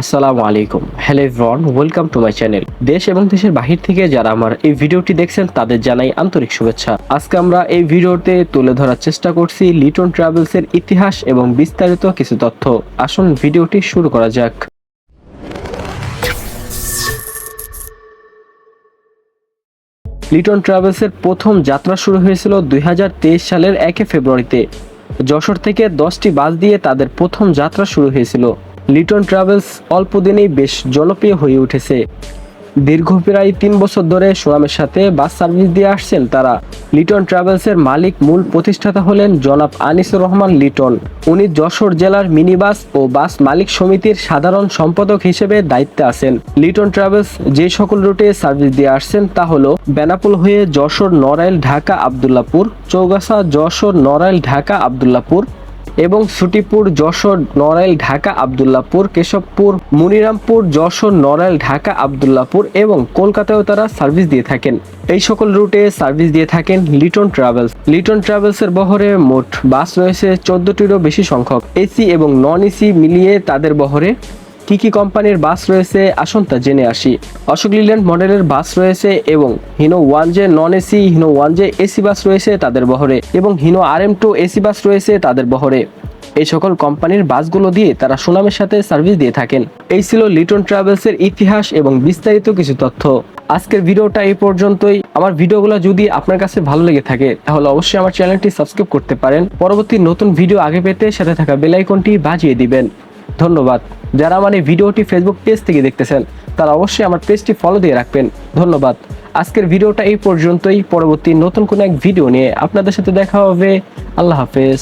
আসসালামু আলাইকুম। Hello everyone welcome to my channel দেশ এবং দেশের বাহির থেকে যারা আমার এই ভিডিওটি দেখছেন, তাদের জানাই আন্তরিক শুভেচ্ছা। আজকে আমরা এই ভিডিওতে তুলে ধরার চেষ্টা করছি লিটন ট্রাভেলসের ইতিহাস এবং বিস্তারিত কিছু তথ্য। আসুন ভিডিওটি শুরু করা যাক। লিটন ট্রাভেলসের প্রথম যাত্রা শুরু হয়েছিল দুই হাজার তেইশ সালের একে ফেব্রুয়ারিতে। যশোর থেকে দশটি বাস দিয়ে তাদের প্রথম যাত্রা শুরু হয়েছিল। লিটন ট্রাভেলস অল্প দিনেই বেশ জনপ্রিয় হয়ে উঠেছে। দীর্ঘ প্রায় তিন বছর ধরে সুনামের সাথে বাস সার্ভিস দিয়ে আসছেন তারা। লিটন ট্রাভেলসের মালিক মূল প্রতিষ্ঠাতা হলেন জনাব আনিসুর রহমান লিটন। উনি যশোর জেলার মিনি বাস ও বাস মালিক সমিতির সাধারণ সম্পাদক হিসেবে দায়িত্বে আছেন। লিটন ট্রাভেলস যে সকল রুটে সার্ভিস দিয়ে আসছেন তা হলো বেনাপুল হয়ে যশোর নড়াইল ঢাকা আবদুল্লাপুর, চৌগাছা যশোর নড়াইল ঢাকা আবদুল্লাপুর এবং সুটিপুর, যশোর, নড়াইল, ঢাকা, আবদুল্লাপুর, কেশবপুর, মুনিরামপুর, যশোর, নড়াইল, ঢাকা, আবদুল্লাপুর এবং কলকাতায়ও তারা সার্ভিস দিয়ে থাকেন। এই সকল রুটে সার্ভিস দিয়ে থাকেন লিটন ট্রাভেলস। লিটন ট্রাভেলসের বহরে মোট বাস রয়েছে চোদ্দটিরও বেশি সংখ্যক। এসি এবং নন এসি মিলিয়ে তাদের বহরে কি কি কোম্পানির বাস রয়েছে? আসুন তা জেনে আসি। অশোক লিল্যান্ড মডেলের বাস রয়েছে এবং Hino one J non AC Hino one J AC bus রয়েছে তাদের বহরে এবং Hino R M two AC bus রয়েছে তাদের বহরে। এই সকল কোম্পানির বাসগুলো দিয়ে তারা সুনামের সাথে সার্ভিস দিয়ে থাকেন। এই ছিল লিটন ট্রাভেলসের ইতিহাস এবং বিস্তারিত কিছু তথ্য। আজকের ভিডিওটা এই পর্যন্তই। আমার ভিডিওগুলো যদি আপনার কাছে ভালো লেগে থাকে, তাহলে অবশ্যই আমার চ্যানেলটি সাবস্ক্রাইব করতে পারেন। পরবর্তী নতুন ভিডিও আগে পেতে সাথে থাকা বেল আইকনটি বাজিয়ে দিবেন। ধন্যবাদ। যারা এই ভিডিওটি ফেসবুক পেজ থেকে দেখতেছেন, তারা অবশ্যই আমার পেজটি ফলো দিয়ে রাখবেন। ধন্যবাদ। আজকের ভিডিওটা এই পর্যন্তই। পরবর্তী নতুন কোনো এক ভিডিও নিয়ে আপনাদের সাথে দেখা হবে। আল্লাহ হাফেজ।